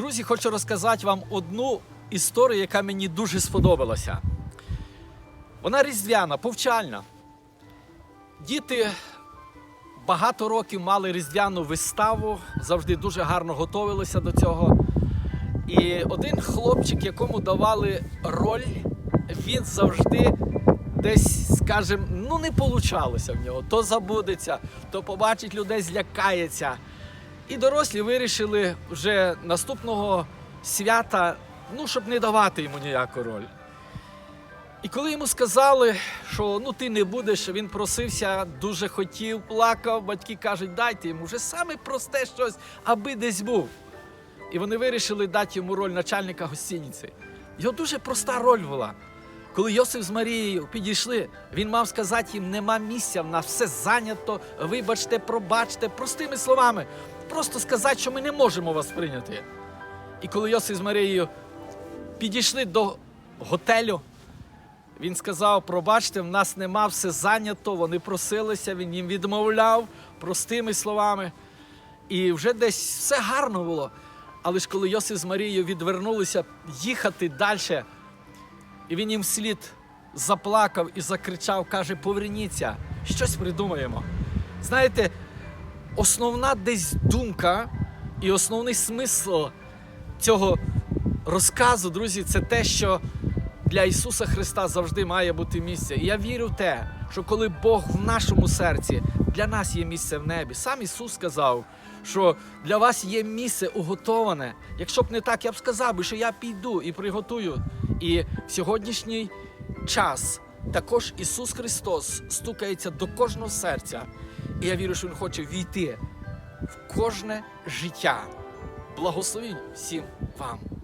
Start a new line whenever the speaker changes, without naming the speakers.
Друзі, хочу розказати вам одну історію, яка мені дуже сподобалася. Вона різдвяна, повчальна. Діти багато років мали різдвяну виставу, завжди дуже гарно готувалися до цього. І один хлопчик, якому давали роль, він завжди десь, скажімо, ну не получалося в нього. То забудеться, то побачить людей, злякається. І дорослі вирішили вже наступного свята, ну, щоб не давати йому ніяку роль. І коли йому сказали, що ну ти не будеш, він просився, дуже хотів, плакав, батьки кажуть, дайте йому вже саме просте щось, аби десь був. І вони вирішили дати йому роль начальника гостиниці. Його дуже проста роль була. Коли Йосиф з Марією підійшли, він мав сказати їм, нема місця, в нас все зайнято, вибачте, пробачте, простими словами. Просто сказати, що ми не можемо вас прийняти. І коли Йосиф з Марією підійшли до готелю, він сказав: пробачте, в нас нема все зайнято, вони просилися, він їм відмовляв простими словами. І вже десь все гарно було. Але ж коли Йосиф з Марією відвернулися їхати далі, і він їм вслід заплакав і закричав, каже: поверніться, щось придумаємо. Знаєте, основна десь думка і основний смисл цього розказу, друзі, це те, що для Ісуса Христа завжди має бути місце. І я вірю в те, що коли Бог в нашому серці, для нас є місце в небі. Сам Ісус сказав, що для вас є місце уготоване. Якщо б не так, я б сказав би, що я піду і приготую. І в сьогоднішній час також Ісус Христос стукається до кожного серця. І я вірю, що Він хоче війти в кожне життя. Благословінь всім вам.